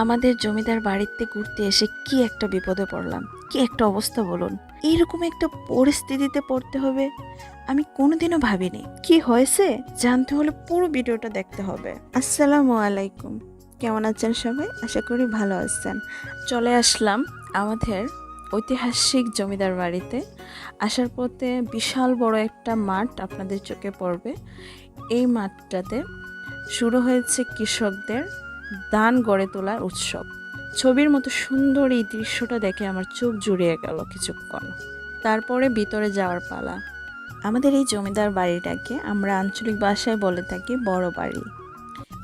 আমাদের জমিদার বাড়িতে ঘুরতে এসে কি একটা বিপদে পড়লাম? কি একটা অবস্থা বলুন। এইরকম একটা পরিস্থিতিতে পড়তে হবে? আমি কোনোদিনও ভাবিনি। কি হয়েছে? জানতে হলে পুরো ভিডিওটা দেখতে হবে। আসসালামু আলাইকুম। কেমন আছেন সবাই? আশা করি ভালো আছেন। চলে আসলাম আমাদের ঐতিহাসিক জমিদার বাড়িতে। আসার পথে বিশাল বড় একটা মাঠ আপনাদের চোখে পড়বে। এই মাঠটাতে শুরু হয়েছে কৃষকদের ধান গড়ে তোলার উৎসব। ছবির মতো সুন্দর এই দৃশ্যটা দেখে আমার চোখ জুড়িয়ে গেল কিছুক্ষণ। তারপরে ভিতরে যাওয়ার পালা। আমাদের এই জমিদার বাড়িটাকে আমরা আঞ্চলিক ভাষায় বলে থাকি বড় বাড়ি।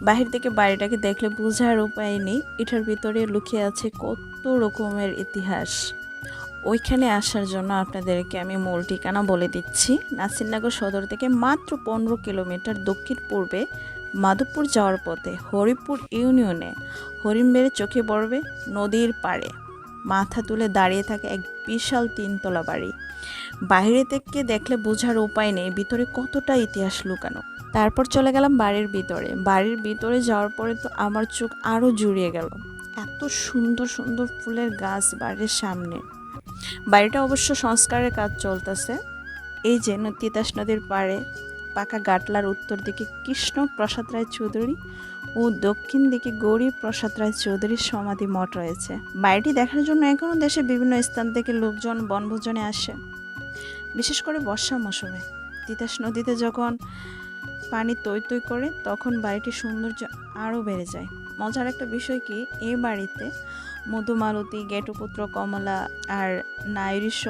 বাহির থেকে বাড়িটাকে দেখলে বোঝার উপায় নেই। এটার ভিতরে লুকিয়ে আছে কত রকমের ইতিহাস। ওইখানে আসার জন্য আপনাদেরকে আমি মূল ঠিকানা বলে দিচ্ছি। নাসিরনগর সদর থেকে মাত্র পনেরো কিলোমিটার দক্ষিণ পূর্বে মাধবপুর যাওয়ার পথে হরিপুর ইউনিয়নে হরিণবেড়ে চোখে পড়বে নদীর পাড়ে। মাথা তুলে দাঁড়িয়ে থাকে এক বিশাল তিনতলা বাড়ি। বাইরে থেকে দেখলে বোঝার উপায় নেই, ভিতরে কতটা ইতিহাস লুকানো। তারপর চলে গেলাম বাড়ির ভিতরে। বাড়ির ভিতরে যাওয়ার পরে তো আমার চোখ আরও জুড়িয়ে গেল। এত সুন্দর সুন্দর ফুলের গাছ বাড়ির সামনে। বাড়িটা অবশ্য সংস্কারের কাজ চলতেছে। এই যে তিতাস নদীর পাড়ে পাকা গাটলার উত্তর দিকে কৃষ্ণ প্রসাদ রায় চৌধুরী ও দক্ষিণ দিকে গৌরী প্রসাদ রায় চৌধুরীর সমাধি মঠ রয়েছে। বাড়িটি দেখার জন্য এখনও দেশে বিভিন্ন স্থান থেকে লোকজন বনভোজনে আসে। বিশেষ করে বর্ষা মৌসুমে। তিতাস নদীতে যখন পানি তৈ তৈ করে, তখন বাড়িটির সৌন্দর্য আরও বেড়ে যায়। মজার একটা বিষয় কি এই বাড়িতে মধুমালতী, গেটুপুত্র, কমলা আর নাইরিস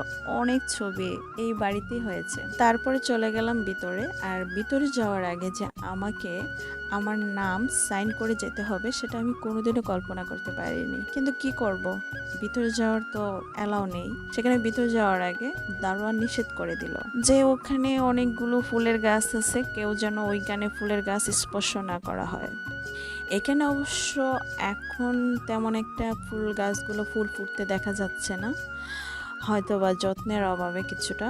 অনেক ছবি এই বাড়িতেই হয়েছে। তারপরে চলে গেলাম ভিতরে আর ভিতরে যাওয়ার আগে যে আমাকে আমার নাম সাইন করে যেতে হবে সেটা আমি কোনোদিনও কল্পনা করতে পারিনি। কিন্তু কি করব? ভিতরে যাওয়ার তো অ্যালাউ নেই। সেখানে ভিতরে যাওয়ার আগে দারোয়ান নিষেধ করে দিল যে ওখানে অনেকগুলো ফুলের গাছ আছে, কেউ যেন ওইখানে ফুলের গাছ স্পর্শ না করা হয়। এখানে অবশ্য এখন তেমন একটা ফুল গাছগুলো ফুল ফুটতে দেখা যাচ্ছে না। হয়তো বা যত্নের অভাবে কিছুটা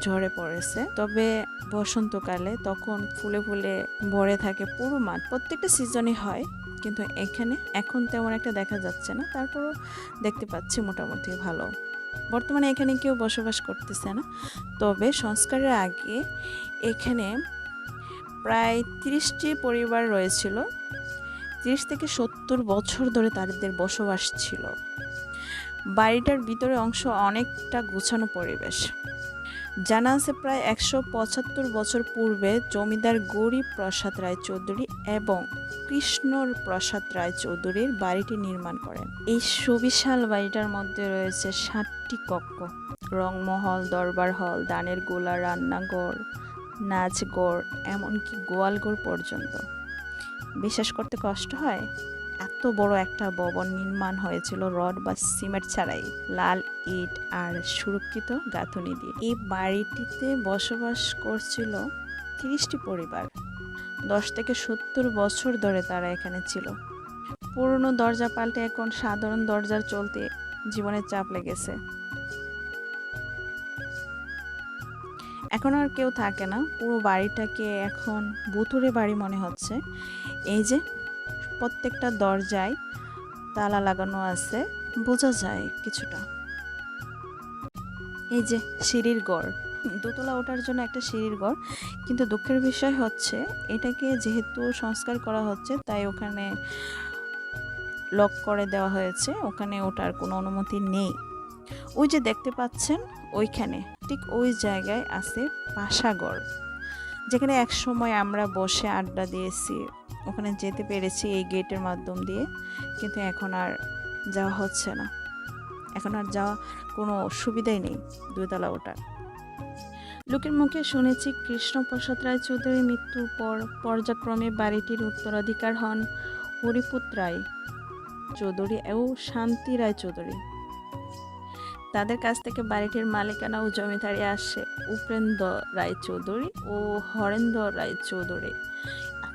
ঝরে পড়েছে। তবে বসন্তকালে তখন ফুলে ফুলে ভরে থাকে পুরো মাঠ। প্রত্যেকটা সিজনই হয়, কিন্তু এখানে এখন তেমন একটা দেখা যাচ্ছে না। তারপরও দেখতে পাচ্ছি মোটামুটি ভালো। বর্তমানে এখানে কেউ বসবাস করতেছে না। তবে সংস্কারের আগে এখানে প্রায় তিরিশটি পরিবার রয়েছিল। তিরিশ থেকে সত্তর বছর ধরে তাদের বসবাস ছিল। বাড়িটার ভিতরে অংশ অনেকটা গোছানো পরিবেশ। জানা আছে প্রায় একশো পঁচাত্তর বছর পূর্বে জমিদার গৌরী প্রসাদ রায় চৌধুরী এবং কৃষ্ণর প্রসাদ রায় চৌধুরীর বাড়িটি নির্মাণ করেন। এই সুবিশাল বাড়িটার মধ্যে রয়েছে ষাটটি কক্ষ। রংমহল, দরবার হল, দানের গোলা, রান্নাঘর, নাচঘর, এমনকি গোয়ালঘর পর্যন্ত। বিশ্বাস করতে কষ্ট হয়? এত বড় একটা ভবন নির্মাণ হয়েছিল রড বা সিমেন্ট ছাড়াই। লাল ইট আর সুরক্ষিত গাঁথনি দিয়ে। এই বাড়িটিতে বসবাস করছিল তিরিশটি পরিবার। দশ থেকে সত্তর বছর ধরে তারা এখানে ছিল। পুরনো দরজা পাল্টে এখন সাধারণ দরজার চলতে জীবনের চাপ লেগেছে। এখন আর কেউ থাকে না। পুরো বাড়িটাকে এখন বুতুরে বাড়ি মনে হচ্ছে। এই যে প্রত্যেকটা দরজায় তালা লাগানো আছে, বোঝা যায় কিছুটা। এই যে সিঁড়ির গড়, দোতলা ওঠার জন্য একটা সিঁড়ির গড়, কিন্তু দুঃখের বিষয় হচ্ছে এটাকে যেহেতু সংস্কার করা হচ্ছে, তাই ওখানে লক করে দেওয়া হয়েছে, ওখানে ওঠার কোনো অনুমতি নেই। ওই যে দেখতে পাচ্ছেন ওইখানে, ঠিক ওই জায়গায় আছে পাশাগড় যেখানে এক সময় আমরা বসে আড্ডা দিয়েছি। ওখানে যেতে পেরেছি এই গেটের মাধ্যম দিয়ে, কিন্তু এখন আর যাওয়া হচ্ছে না। এখন আর যাওয়া কোনো সুবিধাই নেই দুইতলা ওঠার লোকের মুখে শুনেছি কৃষ্ণপ্রসাদ রায় চৌধুরীর মৃত্যুর পর পর্যায়ক্রমে বাড়িটির উত্তরাধিকার হন হরিপুত রায় চৌধুরী ও শান্তি রায় চৌধুরী তাদের কাছ থেকে বাড়িটির মালিকানা ও জমিদারি আসে উপেন্দ্র রায় চৌধুরী ও হরেন্দ্র রায় চৌধুরী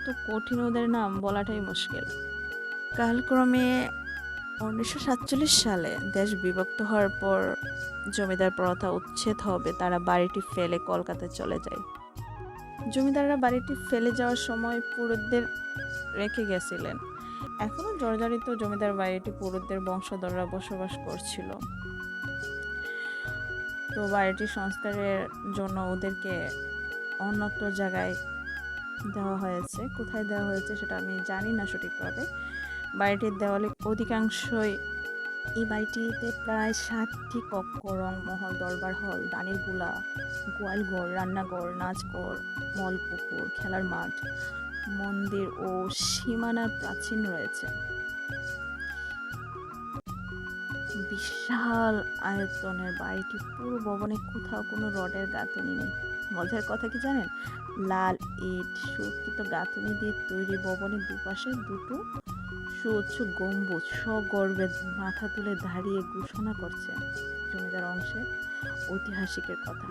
এত কঠিন ওদের নাম বলাটাই মুশকিল। কালক্রমে উনিশশো সাতচল্লিশ সালে দেশ বিভক্ত হওয়ার পর জমিদার প্রথা উচ্ছেদ হবে, তারা বাড়িটি ফেলে কলকাতায় চলে যায়। জমিদাররা বাড়িটি ফেলে যাওয়ার সময় পুরোদের রেখে গেছিলেন। এখনও জর্জরিত জমিদার বাড়িটি পুরুষদের বংশধররা বসবাস করছিল। তো বাড়িটি সংস্কারের জন্য ওদেরকে অন্যত্র জায়গায় দেওয়া হয়েছে, কোথায় দেওয়া হয়েছে সেটা আমি জানি না সঠিকভাবে। বাড়িটির দেওয়ালে অধিকাংশই এই বাড়িটিতে প্রায় সাতটি কক্ষ রং মহল, দরবার হল দানিরগুলা, গোয়ালঘর, রান্নাঘর, নাচঘর, মলপুকুর, খেলার মাঠ, মন্দির ও সীমানার প্রাচীন রয়েছে। বিশাল আয়তনের বাড়িটি পুরো ভবনে কোথাও কোনো রডের গাঁথনি নেই। মজার কথা কি জানেন? লাল ইট সুরক্ষিত গাঁথনি দিয়ে তৈরি ভবনের দুপাশে দুটো সুউচ্চ গম্বুজ, সগর্বে মাথা তুলে দাঁড়িয়ে ঘোষণা করছে জমিদার অংশে ঐতিহাসিকের কথা।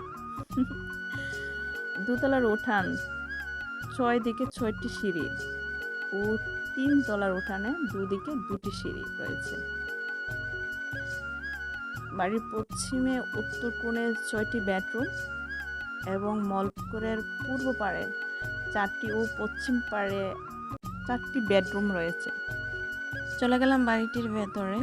দোতলার উঠান, ছয় দিকে ছয়টি সিঁড়ি ও তিন তলার উঠানে দুদিকে দুটি সিঁড়ি রয়েছে। বাড়ির পশ্চিমে উত্তর কোণে ছয়টি বেডরুম এবং মলপুকুরের পূর্ব পাড়ে চারটি ও পশ্চিম পাড়ে চারটি বেডরুম রয়েছে। চলে গেলাম বাড়িটির ভেতরে।